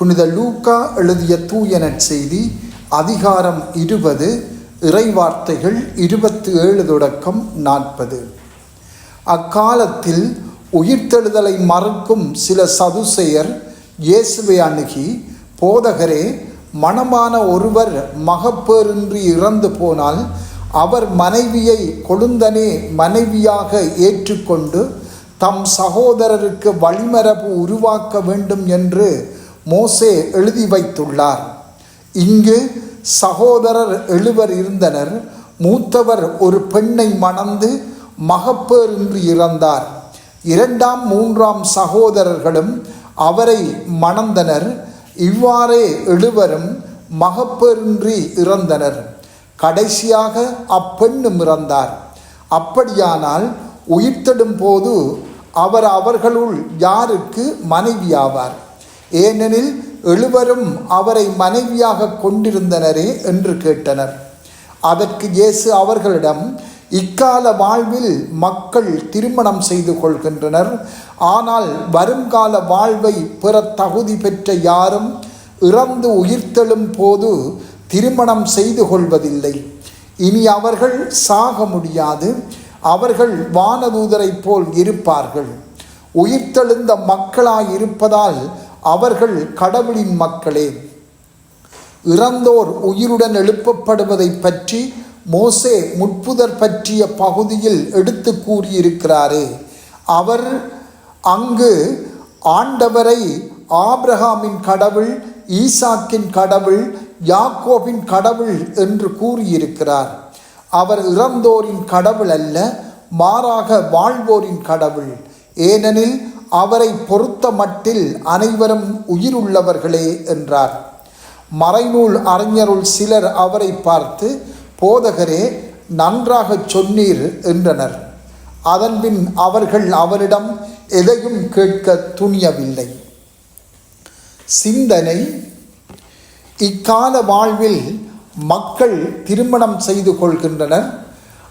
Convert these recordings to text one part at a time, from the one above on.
புனித லூக்கா எழுதிய தூய நற்செய்தி அதிகாரம் இருபது இறைவார்த்தைகள் இருபத்தி ஏழு தொடக்கம் நாற்பது. அக்காலத்தில் உயிர்த்தெழுதலை மறுக்கும் சில சதுசெயர் இயேசுவை அணுகி போதகரே மணமான ஒருவர் மகப்பேறின்றி இறந்து போனால் அவர் மனைவியை கொழுந்தனே மனைவியாக ஏற்றுக்கொண்டு தம் சகோதரருக்கு வழிமரபு உருவாக்க வேண்டும் என்று மோசே எழுதி வைத்துள்ளார். இங்கு சகோதரர் எழுவர் இருந்தனர். மூத்தவர் ஒரு பெண்ணை மணந்து மகப்பேறின்றி இறந்தார். இரண்டாம் மூன்றாம் சகோதரர்களும் அவரை மணந்தனர். இவ்வாறே எழுவரும் மகப்பேறின்றி இறந்தனர். கடைசியாக அப்பெண்ணும் இறந்தார். அப்படியானால் உயிர்த்தெடும் போது அவர் அவர்களுள் யாருக்கு மனைவியாவார்? ஏனெனில் எழுவரும் அவரை மனைவியாக கொண்டிருந்தனரே என்று கேட்டனர். அதற்கு இயேசு அவர்களிடம் இக்கால வாழ்வில் மக்கள் திருமணம் செய்து கொள்கின்றனர். ஆனால் வருங்கால வாழ்வை பெற தகுதி பெற்ற யாரும் இறந்து உயிர்த்தெழும் போது திருமணம் செய்து கொள்வதில்லை. இனி அவர்கள் சாக முடியாது. அவர்கள் வானதூதரைப் போல் இருப்பார்கள். உயிர்த்தெழுந்த மக்களாய் இருப்பதால் அவர்கள் கடவுளின் மக்களே இறந்தோர் உயிருடன் எழுப்பப்படுவதை பற்றி மோசே முட்புதர் பற்றிய பகுதியில் எடுத்து கூறியிருக்கிறாரே. அவர் அங்கு ஆண்டவரை ஆப்ரஹாமின் கடவுள் ஈசாக்கின் கடவுள் யாக்கோபின் கடவுள் என்று கூறியிருக்கிறார். அவர் இறந்தோரின் கடவுள் அல்ல மாறாக வாழ்வோரின் கடவுள். ஏனெனில் அவரை பொறுத்த மட்டில் அனைவரும் உயிருள்ளவர்களே என்றார். மறைநூல் அறிஞருள் சிலர் அவரை பார்த்து போதகரே நன்றாக சொன்னீர் என்றனர். அதன்பின் அவர்கள் அவரிடம் எதையும் கேட்க துணியவில்லை. சிந்தனை. இக்கால வாழ்வில் மக்கள் திருமணம் செய்து கொள்கின்றனர்.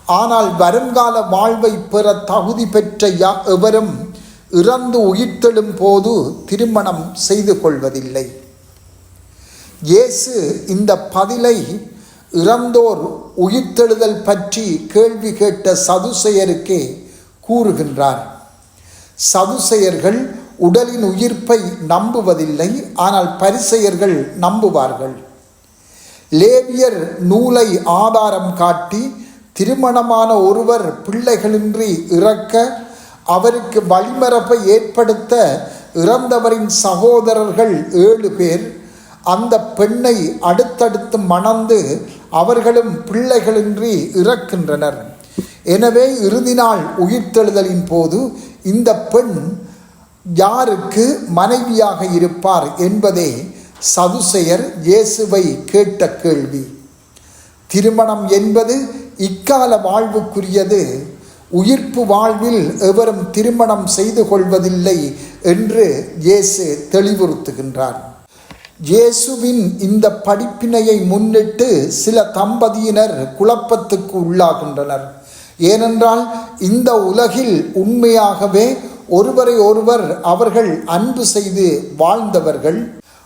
ஆனால் வருங்கால வாழ்வை பெற தகுதி பெற்ற யா எவரும் இறந்து உயிர்த்தெழும் போது திருமணம் செய்து கொள்வதில்லை. இயேசு இந்த பதிலை இறந்தோர் உயிர்த்தெழுதல் பற்றி கேள்வி கேட்ட சதுசெயருக்கே கூறுகின்றார். சதுசெயர்கள் உடலின் உயிர்ப்பை நம்புவதில்லை ஆனால் பரிசெயர்கள் நம்புவார்கள். லேவியர் நூலை ஆதாரம் காட்டி திருமணமான ஒருவர் பிள்ளைகளின்றி இறக்க அவருக்கு வழிமரப்பை ஏற்படுத்த இறந்தவரின் சகோதரர்கள் ஏழு பேர். அந்த பெண்ணை அடுத்தடுத்து மணந்து அவர்களும் பிள்ளைகளின்றி இறக்கின்றனர். எனவே இறுதி நாள் உயிர்த்தெழுதலின் போது இந்த பெண் யாருக்கு மனைவியாக இருப்பார் என்பதே சதுசெயர் இயேசுவை கேட்ட கேள்வி. திருமணம் என்பது இக்கால வாழ்வுக்குரியது. உயிர்ப்பு வாழ்வில் எவரும் திருமணம் செய்து கொள்வதில்லை என்று இயேசு தெளிவுறுத்துகின்றார். இயேசுவின் இந்த படிப்பினையை முன்னிட்டு சில தம்பதியினர் குழப்பத்துக்கு உள்ளாகின்றனர். ஏனென்றால் இந்த உலகில் உண்மையாகவே ஒருவரை ஒருவர் அவர்கள் அன்பு செய்து வாழ்ந்தவர்கள்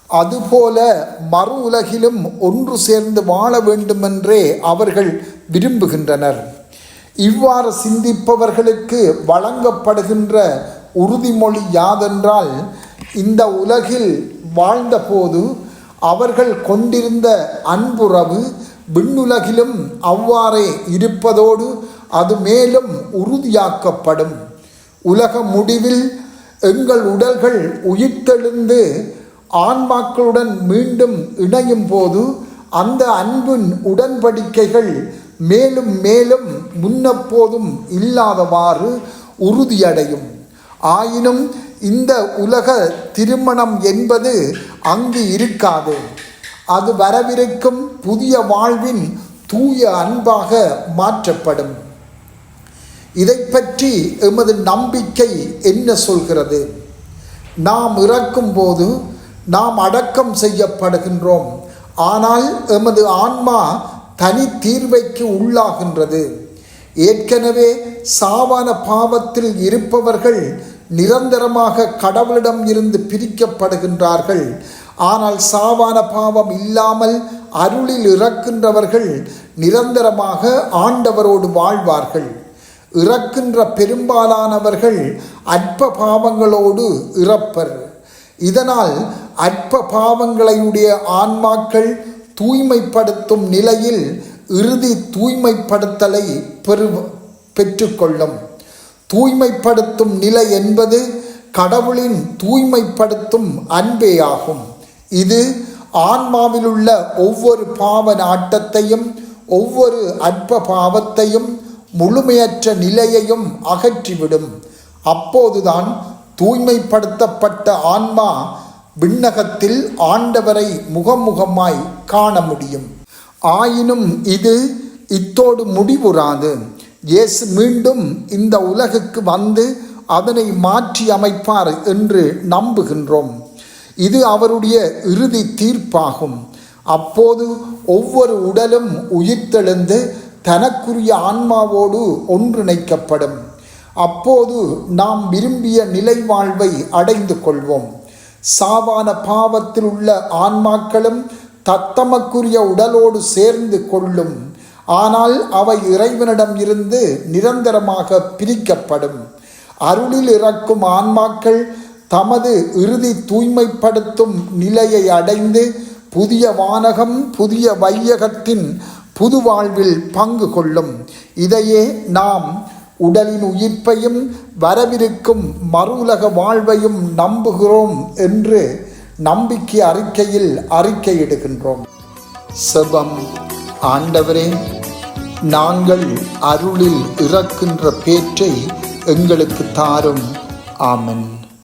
அதுபோல மறு உலகிலும் ஒன்று சேர்ந்து வாழ வேண்டுமென்றே அவர்கள் விரும்புகின்றனர். இவ்வாறு சிந்திப்பவர்களுக்கு வழங்கப்படுகின்ற உறுதிமொழி யாதென்றால் இந்த உலகில் வாழ்ந்தபோது அவர்கள் கொண்டிருந்த அன்புறவு விண்ணுலகிலும் அவ்வாறே இருப்பதோடு அது மேலும் உறுதியாக்கப்படும். உலக முடிவில் எங்கள் உடல்கள் உயிர்த்தெழுந்து ஆன்மாக்களுடன் மீண்டும் இணையும் போது அந்த அன்பின் உடன்படிக்கைகள் மேலும் மேலும் முன்னப்போதும் இல்லாதவாறு உறுதியடையும். ஆயினும் இந்த உலக திருமணம் என்பது அங்கு இருக்காது. அது வரவிருக்கும் புதிய வாழ்வின் தூய அன்பாக மாற்றப்படும். இதை பற்றி எமது நம்பிக்கை என்ன சொல்கிறது? நாம் இறக்கும் போது நாம் அடக்கம் செய்யப்படுகின்றோம். ஆனால் எமது ஆன்மா தனி தீர்வைக்கு உள்ளாகின்றது. ஏற்கனவே சாவான பாவத்தில் இருப்பவர்கள் நிரந்தரமாக கடவுளிடம் இருந்து பிரிக்கப்படுகின்றார்கள். ஆனால் சாவான பாவம் இல்லாமல் அருளில் இறக்கின்றவர்கள் நிரந்தரமாக ஆண்டவரோடு வாழ்வார்கள். இறக்கின்ற பெரும்பாலானவர்கள் அற்ப பாவங்களோடு இறப்பர். இதனால் அற்ப பாவங்களையுடைய ஆன்மாக்கள் தூய்மைப்படுத்தும் நிலையில் இறுதி தூய்மைப்படுத்தலை பெரு பெற்றுக்கொள்ளும். தூய்மைப்படுத்தும் நிலை என்பது கடவுளின் தூய்மைப்படுத்தும் அன்பேயாகும். இது ஆன்மாவிலுள்ள ஒவ்வொரு பாவ நாட்டத்தையும் ஒவ்வொரு அற்ப பாவத்தையும் முழுமையற்ற நிலையையும் அகற்றிவிடும். அப்போதுதான் தூய்மைப்படுத்தப்பட்ட ஆன்மா விண்ணகத்தில் ஆண்டவரை முகமுகமாய் காண முடியும். ஆயினும் இது இத்தோடு முடிவுறாது. இயேசு மீண்டும் இந்த உலகுக்கு வந்து அதனை மாற்றி அமைப்பார் என்று நம்புகின்றோம். இது அவருடைய இறுதி தீர்ப்பாகும். அப்போது ஒவ்வொரு உடலும் உயிர்த்தெழுந்து தனக்குரிய ஆன்மாவோடு ஒன்றிணைக்கப்படும். அப்போது நாம் விரும்பிய நிலை வாழ்வை அடைந்து கொள்வோம். சாவான பாவத்தில் உள்ள ஆன்மாக்களும் தத்தமக்குரிய உடலோடு சேர்ந்து கொள்ளும். ஆனால் அவை இறைவனிடம் இருந்து நிரந்தரமாக பிரிக்கப்படும். அருளில் இறக்கும் ஆன்மாக்கள் தமது இறுதி தூய்மைப்படுத்தும் நிலையை அடைந்து புதிய வானகம் புதிய வையகத்தின் புது வாழ்வில் பங்கு கொள்ளும். இதையே நாம் உடலின் உயிர்ப்பையும் வரவிருக்கும் மறுவுலக வாழ்வையும் நம்புகிறோம் என்று நம்பிக்கை அறிக்கையில் அறிக்கையிடுகின்றோம். செபம். ஆண்டவரே நாங்கள் அருளில் இறக்கின்ற பேற்றை எங்களுக்கு தாரும். ஆமன்.